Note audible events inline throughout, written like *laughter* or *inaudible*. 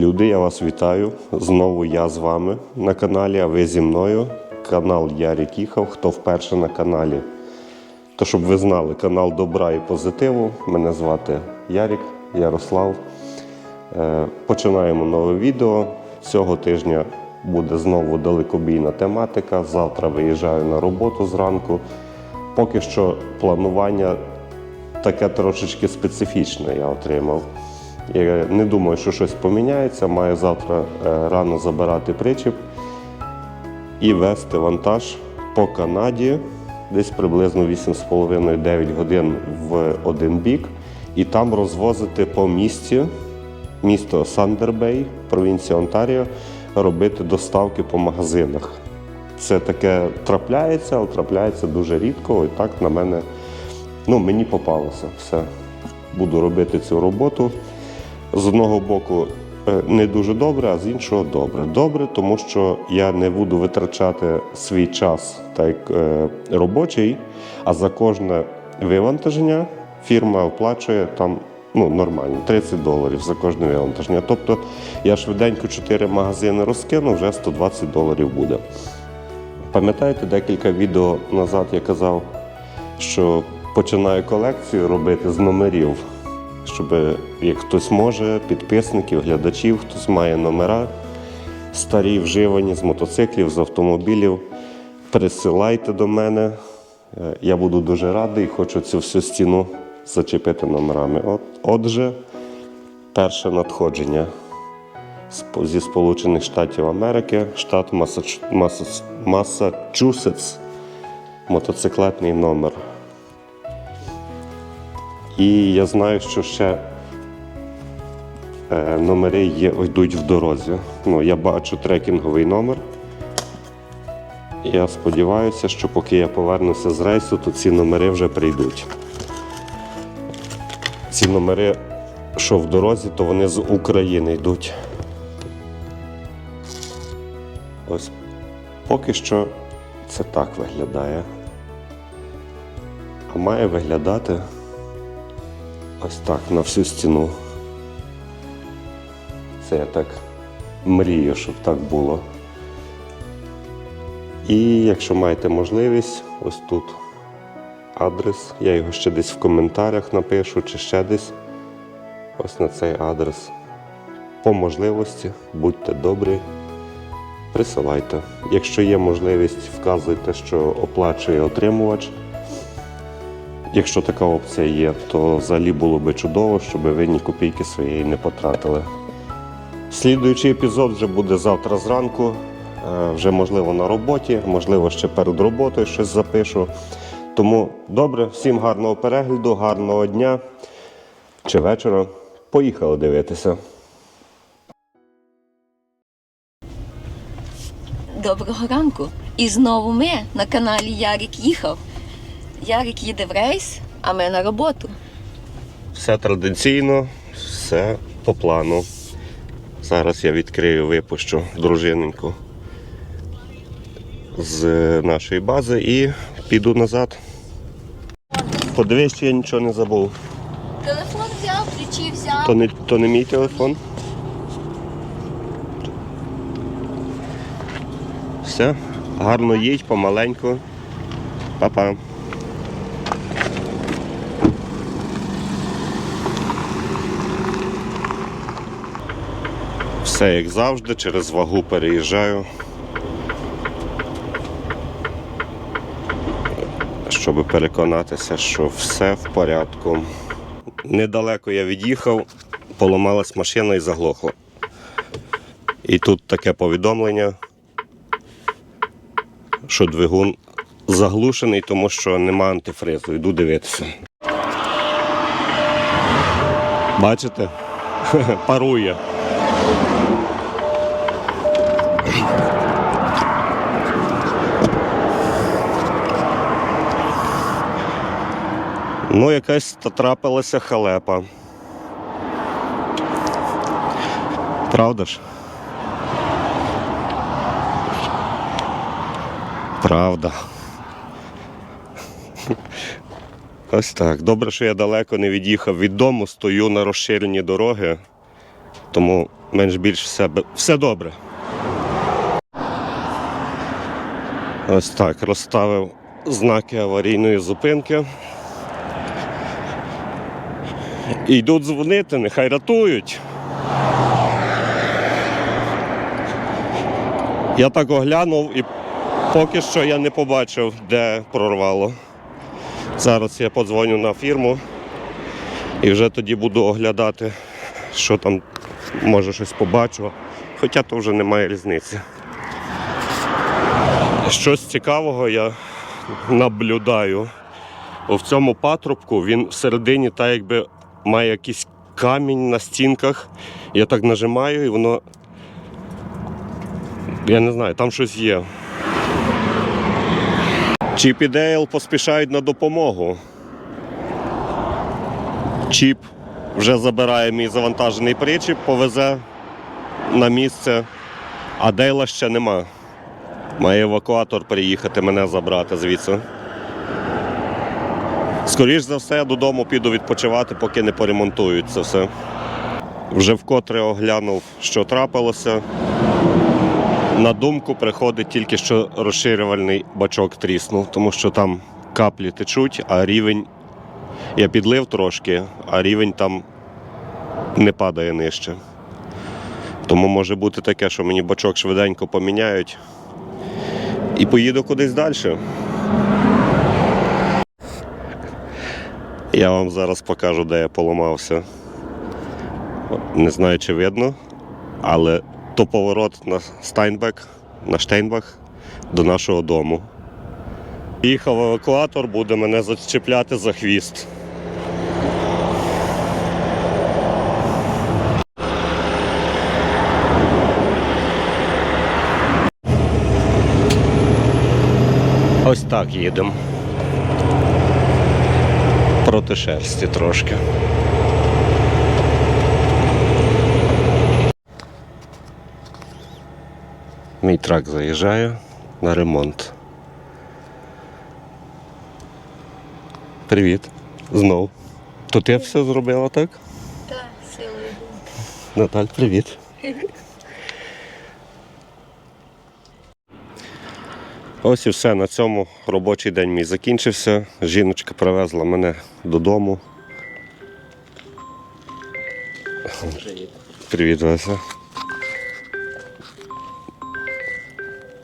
Люди, я вас вітаю. Знову я з вами на каналі, а ви зі мною. Канал Ярік Їхав. Хто вперше на каналі? То щоб ви знали, канал добра і позитиву. Мене звати Ярік Ярослав. Е, Починаємо нове відео. Цього тижня буде знову далекобійна тематика. Завтра виїжджаю на роботу зранку. Поки що планування таке трошечки специфічне я отримав. Я не думаю, що щось поміняється. Маю завтра е, рано забирати причіп і вести вантаж по Канаді десь приблизно 8,5-9 годин в один бік, і там розвозити по місті, місто Сандербей, провінція Онтаріо, робити доставки по магазинах. Це таке трапляється, але трапляється дуже рідко. І так на мене, ну, мені попалося все. Буду робити цю роботу. З одного боку, е, не дуже добре, а з іншого добре. Добре, тому що я не буду витрачати свій час так е, робочий, а за кожне вивантаження фірма оплачує там ну, нормально 30 доларів за кожне вивантаження. Тобто я швиденько 4 магазини розкину, вже 120 доларів буде. Пам'ятаєте, декілька відео назад я казав, що починаю колекцію робити з номерів, щоб як хтось може, підписників, глядачів, хтось має номера старі, вживані з мотоциклів, з автомобілів. Присилайте до мене. Е, Я буду дуже радий, і хочу цю всю стіну зачепити номерами. От, отже, перше надходження зі Сполучених Штатів Америки, штат Масач... Масач... Масачусетс, мотоциклетний номер. І я знаю, що ще е, номери є, йдуть в дорозі. Ну, я бачу трекінговий номер. Я сподіваюся, що поки я повернуся з рейсу, то ці номери вже прийдуть. Ці номери, що в дорозі, то вони з України йдуть. Ось поки що це так виглядає. А має виглядати ось так на всю стіну. Це я так мрію, щоб так було. І якщо маєте можливість, ось тут адрес. Я його ще десь в коментарях напишу чи ще десь. Ось на цей адрес. По можливості, будьте добрі, присилайте. Якщо є можливість, вказуйте, що оплачує отримувач. Якщо така опція є, то взагалі було би чудово, щоб ви ні копійки своєї не потратили. Слідуючий епізод вже буде завтра зранку. Е, Вже можливо на роботі, можливо, ще перед роботою щось запишу. Тому добре, всім гарного перегляду, гарного дня чи вечора. Поїхали дивитися. Доброго ранку. І знову ми на каналі Ярик їхав. Ярик їде в рейс, а ми на роботу. Все традиційно, все по плану. Зараз я відкрию, випущу дружиненьку з нашої бази і піду назад. Подивись, чи я нічого не забув. Телефон взяв, ключі взяв. То не, то не мій телефон. Все, гарно їдь, помаленьку. Па-па. Все як завжди, через вагу переїжджаю. Щоб переконатися, що все в порядку. Недалеко я від'їхав, поламалась машина і заглохла. І тут таке повідомлення, що двигун заглушений, тому що нема антифризу. Йду дивитися. Бачите? *laughs* Парує. Ну, якась трапилася халепа. Правда ж? Правда. Ось так. Добре, що я далеко не від'їхав від дому, стою на розширенні дороги. Тому що нема антифризу. Йду дивитися. Бачите? Парує. Ну, якась та трапилася халепа. Правда ж? Ось так. Добре, що я далеко не від'їхав від дому, стою на розширенні дороги. Тому менш більш все, все добре. Ось так розставив знаки аварійної зупинки. І йдуть дзвонити, нехай рятують. Я так оглянув і поки що я не побачив, де прорвало. Зараз я подзвоню на фірму і вже тоді буду оглядати, що там, може щось побачу. Хоча то вже немає різниці. Щось цікавого я наблюдаю. В цьому патрубку він всередині так якби має якийсь камінь на стінках. Я так нажимаю і воно. Я не знаю, там щось є. Чіп і Дейл поспішають на допомогу. Чіп вже забирає мій завантажений причіп, повезе на місце, а Дейла ще нема. Має евакуатор приїхати мене забрати звідси. Скоріш за все, додому піду відпочивати, поки не поремонтують це все. Вже вкотре оглянув, що трапилося. На думку приходить тільки що розширювальний бачок тріснув, тому що там каплі течуть, а рівень. Я підлив трошки, а рівень там не падає нижче. Тому може бути таке, що мені бачок швиденько поміняють і поїду кудись далі. Я вам зараз покажу, де я поламався. Не знаю, чи видно, але то поворот на Стайнбек, на Штейнбах до нашого дому. Їхав евакуатор, буде мене зачепляти за хвіст. Ось так їдемо. Проти шерсті трошки. Мій трак заїжджає на ремонт. Привіт. Знов. То ти все зробила так? Так, силою. Наталь, привіт. *laughs* Ось і все. На цьому робочий день мій закінчився. Жіночка привезла мене додому. Привіт, Вася.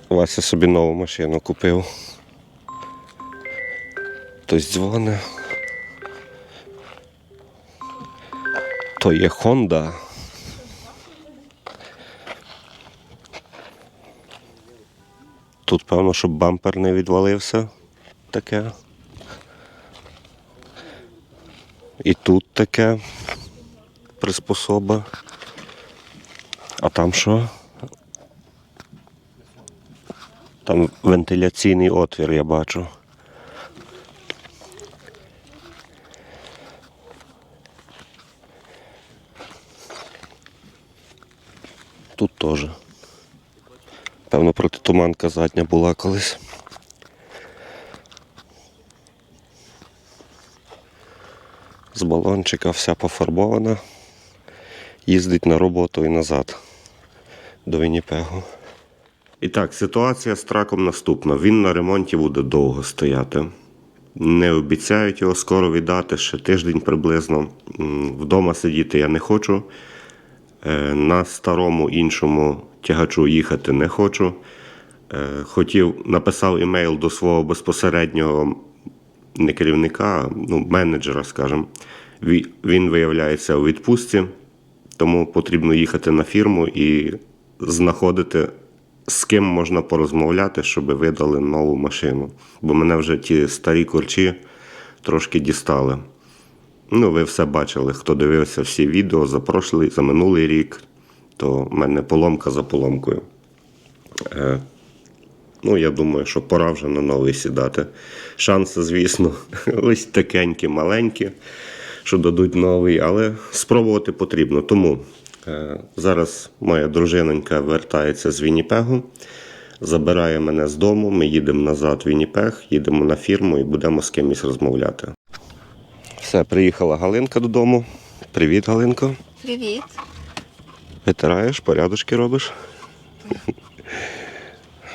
Вася собі нову машину купив. Хтось дзвоне. То є Honda. Тут, певно, щоб бампер не відвалився. Таке. І тут таке приспособа. А там що? Там вентиляційний отвір, я бачу. Тут теж. Певно, протитуманка задня була колись. З балончика вся пофарбована. Їздить на роботу і назад до Вінніпегу. І так, ситуація з траком наступна. Він на ремонті буде довго стояти. Не обіцяють його скоро віддати, ще тиждень приблизно. Вдома сидіти я не хочу. Е, На старому іншому тягачу їхати не хочу. Е, Хотів, написав імейл до свого безпосереднього не керівника, ну, менеджера, скажімо. Він виявляється у відпустці, тому потрібно їхати на фірму і знаходити, з ким можна порозмовляти, щоб видали нову машину. Бо мене вже ті старі корчі трошки дістали. Ну, ви все бачили, хто дивився всі відео за прошлий, за минулий рік, то в мене поломка за поломкою. Е, ну, я думаю, що пора вже на новий сідати. Шанси, звісно, *laughs* ось такенькі, маленькі, що дадуть новий, але спробувати потрібно. Тому е, зараз моя дружинонька вертається з Вінніпегу, забирає мене з дому, ми їдемо назад в Вінніпег, їдемо на фірму і будемо з кимось розмовляти. Все, приїхала Галинка додому. Привіт, Галинко. Привіт. Витираєш, порядочки робиш.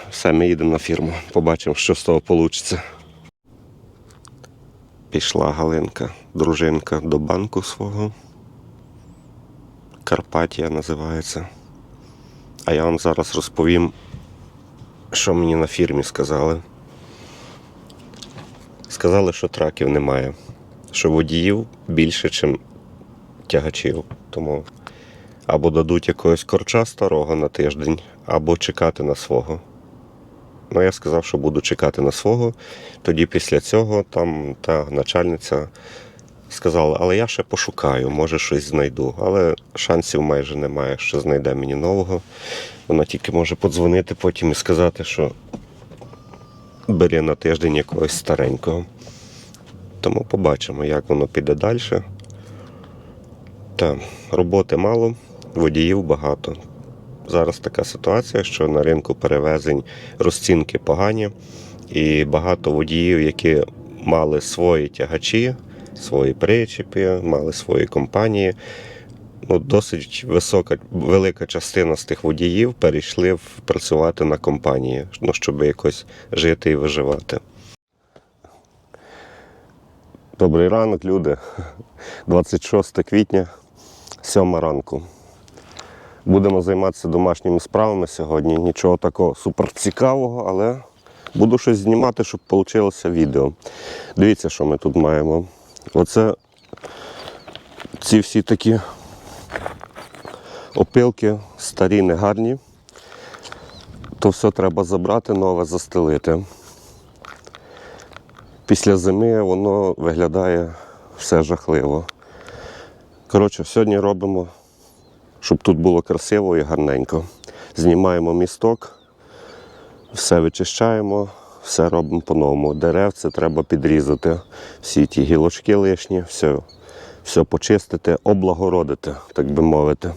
Все, ми їдемо на фірму. Побачимо, що з того вийде. Пішла Галинка, дружинка до банку свого. Карпатія називається. А я вам зараз розповім, що мені на фірмі сказали. Сказали, що траків немає, що водіїв більше, ніж тягачів. Тому або дадуть якогось корча старого на тиждень, або чекати на свого. Ну, я сказав, що буду чекати на свого. Тоді після цього там та начальниця сказала, але я ще пошукаю, може щось знайду. Але шансів майже немає, що знайде мені нового. Вона тільки може подзвонити потім і сказати, що бери на тиждень якогось старенького. Тому побачимо, як воно піде далі. Та роботи мало, водіїв багато. Зараз така ситуація, що на ринку перевезень розцінки погані, і багато водіїв, які мали свої тягачі, свої причепи, мали свої компанії. Ну, досить висока, велика частина з тих водіїв перейшли працювати на компанії, ну, щоб якось жити і виживати. Добрий ранок, люди. *laughs* 26 квітня, 7 ранку. Будемо займатися домашніми справами сьогодні. Нічого такого суперцікавого, але буду щось знімати, щоб вийшло відео. Дивіться, що ми тут маємо. Оце ці всі такі опилки старі, негарні. То все треба забрати, нове застелити. Після зими воно виглядає все жахливо. Коротше, сьогодні робимо щоб тут було красиво і гарненько. Знімаємо місток, все вичищаємо, все робимо по-новому. Дерев це треба підрізати, всі ті гілочки лишні, все, все почистити, облагородити, так би мовити.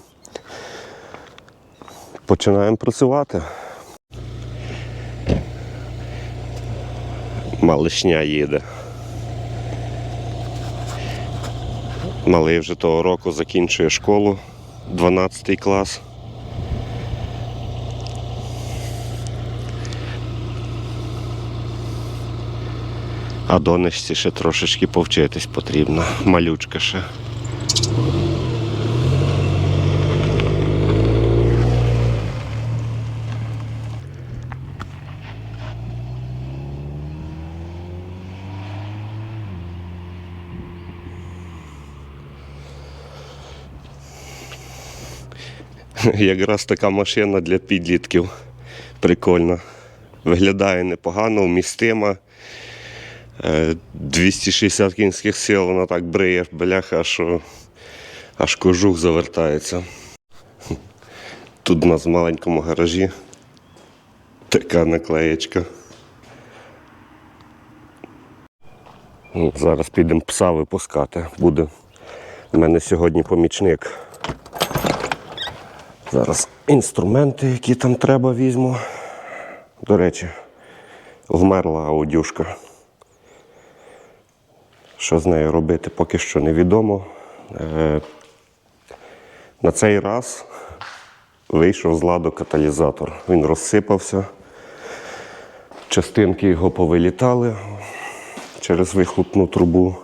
Починаємо працювати. Малишня їде. Малий вже того року закінчує школу. 12 клас. А донечці ще трошечки повчитись потрібно. Малючка ще. *laughs* Якраз така машина для підлітків. Прикольна. Виглядає непогано, вмістима. Е, 260 кінських сил, вона так бриє, бляха, що аж кожух завертається. Тут у нас в маленькому гаражі така наклеєчка. Зараз підемо пса випускати. Буде у мене сьогодні помічник. Зараз інструменти, які там треба, візьму. До речі, вмерла аудюшка. Що з нею робити, поки що невідомо. Е, на цей раз вийшов з ладу каталізатор. Він розсипався. Частинки його повилітали через вихлопну трубу.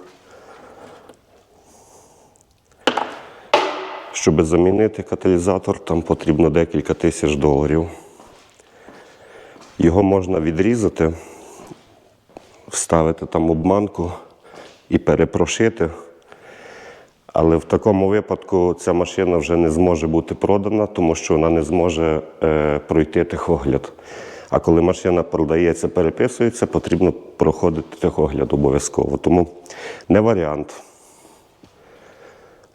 Щоб замінити каталізатор, там потрібно декілька тисяч доларів. Його можна відрізати, вставити там обманку і перепрошити. Але в такому випадку ця машина вже не зможе бути продана, тому що вона не зможе е, пройти техогляд. А коли машина продається, переписується, потрібно проходити техогляд обов'язково. Тому не варіант.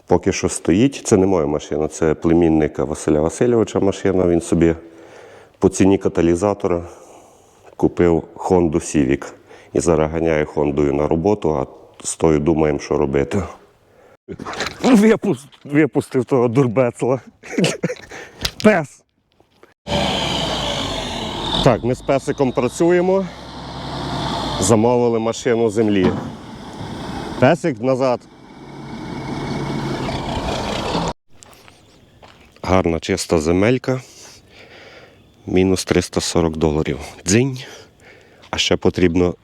Поки що стоїть. Це не моя машина, це племінника Василя Васильовича машина. Він собі по ціні каталізатора купив Honda Civic. І зараз ганяє Хондою на роботу, а з тою думаємо, що робити. Випустив, випустив того дурбецла. Пес. Так, ми з песиком працюємо. Замовили машину землі. Песик назад. Гарна чиста земелька. Мінус 340 доларів. Дзинь. А ще потрібно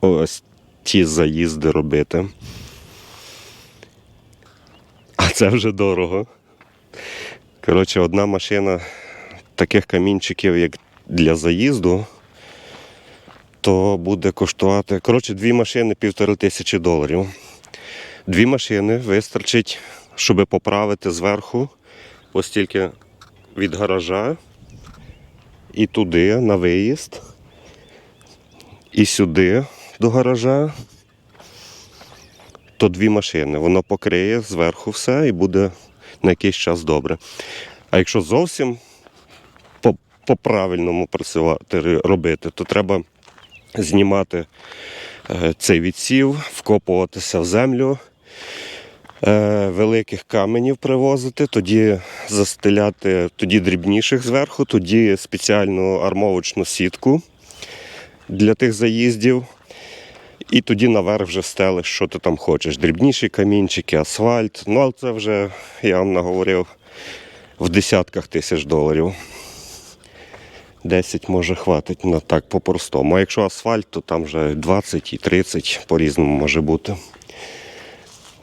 ось ті заїзди робити. А це вже дорого. Коротше, одна машина таких камінчиків, як для заїзду, то буде коштувати. Коротше, дві машини півтори тисячі доларів. Дві машини вистачить, щоб поправити зверху, ось від гаража і туди на виїзд, і сюди до гаража. То дві машини. Воно покриє зверху все і буде на якийсь час добре. А якщо зовсім по- по-правильному працювати, робити, то треба знімати е, цей відсів, вкопуватися в землю, великих каменів привозити, тоді застеляти тоді дрібніших зверху, тоді спеціальну армовочну сітку для тих заїздів. І тоді наверх вже стелиш, що ти там хочеш. Дрібніші камінчики, асфальт. Ну, але це вже, я вам наговорив, в десятках тисяч доларів. 10 може хватить на так по-простому. А якщо асфальт, то там вже 20 і 30 по-різному може бути.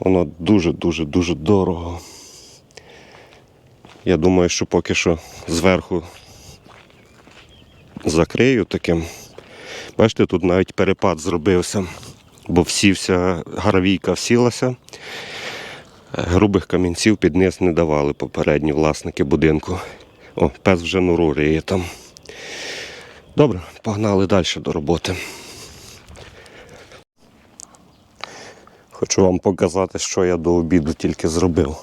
Воно дуже-дуже дуже дорого. Я думаю, що поки що зверху закрию таким. Бачите, тут навіть перепад зробився, бо всівся, гравійка всілася. Грубих камінців під низ не давали попередні власники будинку. О, пес вже нору риє там. Добре, погнали далі до роботи. Хочу вам показати, що я до обіду тільки зробив.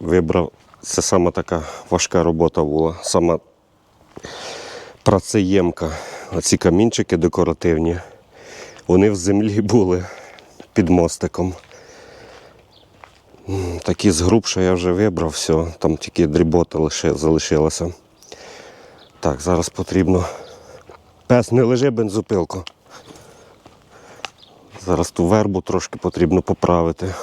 Вибрав, це саме така важка робота була, сама працеємка. Оці камінчики декоративні. Вони в землі *laughs* були під мостиком. Такі з груб, що я вже вибрав, все, там тільки дрібота залишилася. Так, зараз потрібно. Пес, не лежи бензопилку. Зараз ту вербу трошки потрібно поправити.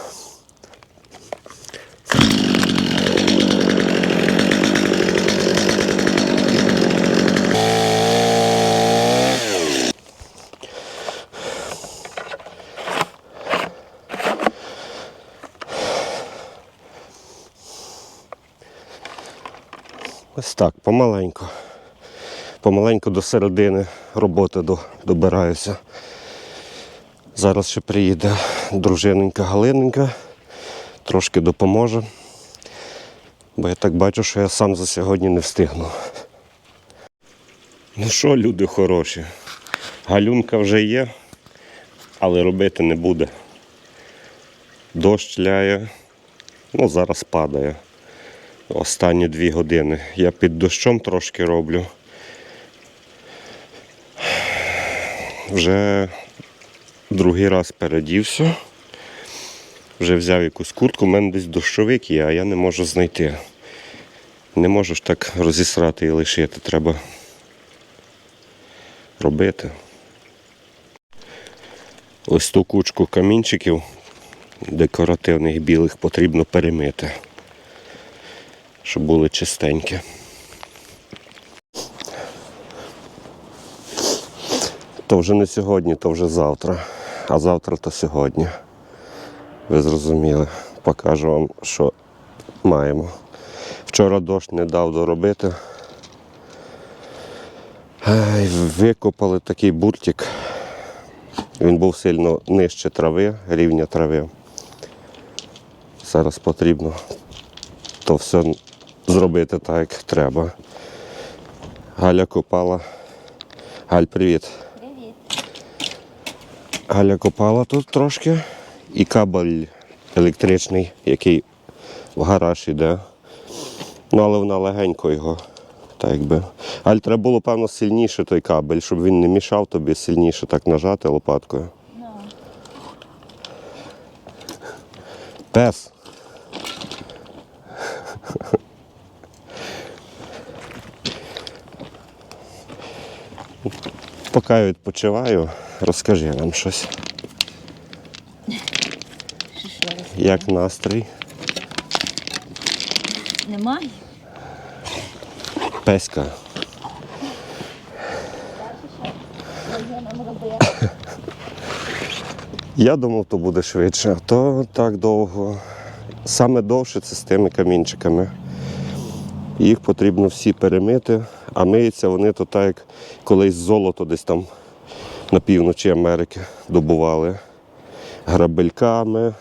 Ось так, помаленьку. Помаленьку до середини роботи добираюся. Зараз ще приїде дружиненька Галиненька, трошки допоможе. Бо я так бачу, що я сам за сьогодні не встигну. Ну що, люди хороші, галюнка вже є, але робити не буде. Дощ ляє, ну зараз падає. Останні дві години. Я під дощом трошки роблю. Вже другий раз передівся. Вже взяв якусь куртку, у мене десь дощовик є, а я не можу знайти. Не можу ж так розісрати і лишити. Треба робити. Ось ту кучку камінчиків декоративних білих потрібно перемити, щоб були чистенькі. То вже не сьогодні, то вже завтра. А завтра то сьогодні. Ви зрозуміли. Покажу вам, що маємо. Вчора дощ не дав доробити. Викопали такий буртик. Він був сильно нижче трави, рівня трави. Зараз потрібно то все зробити так, як треба. Галя копала. Галь, привіт. Галя копала тут трошки і кабель електричний, який в гараж іде. Ну, але вона легенько його. Так якби. Аль, треба було, певно, сильніше той кабель, щоб він не мішав тобі сильніше так нажати лопаткою. Пес. Поки я відпочиваю, розкажи нам щось. Як настрій? Немає. Песька. Я думав, то буде швидше, а то так довго. Саме довше це з тими камінчиками. Їх потрібно всі перемити, а миються вони то так, як колись золото десь там на півночі Америки добували. Грабельками,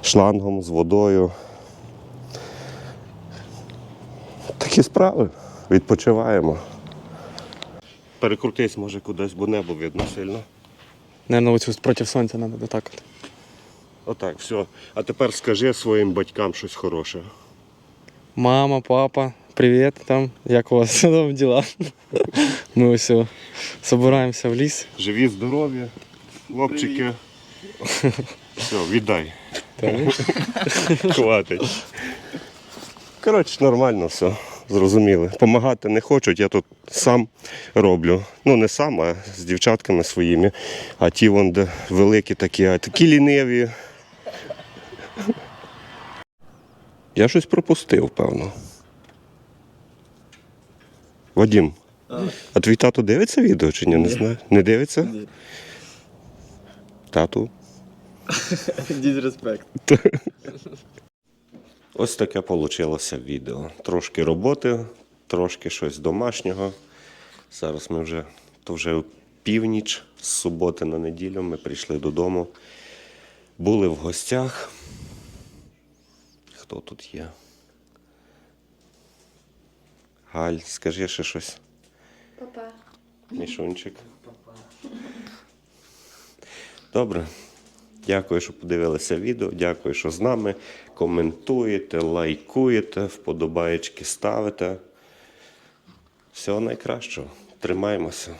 шлангом з водою. Такі справи. Відпочиваємо. Перекрутись, може, кудись, бо небо видно сильно. Наверное, оцю проти сонця треба отак. от. Отак, все. А тепер скажи своїм батькам щось хороше. Мама, папа, привіт там. Як у вас *laughs* там діла? Ми ось о, собираємося в ліс. Живі, здорові, хлопчики. *laughs* Все, віддай. *laughs* Хватить. Коротше, нормально все. Зрозуміли. Помагати не хочуть, я тут сам роблю. Ну, не сам, а з дівчатками своїми. А ті вон де великі такі, а такі ліниві. Я щось пропустив, певно. Вадім, а твій тато дивиться відео чи ні? Не знаю. Не дивиться? Ні. Тату. *laughs* Дізреспект. *laughs* Ось таке вийшло відео. Трошки роботи, трошки щось домашнього. Зараз ми вже то вже північ з суботи на неділю. Ми прийшли додому. Були в гостях. Хто тут є? Галь, скажи ще щось. Папа. Мішунчик. Добре. Дякую, що подивилися відео. Дякую, що з нами. Коментуєте, лайкуєте, вподобаєчки ставите. Всього найкращого. Тримаємося.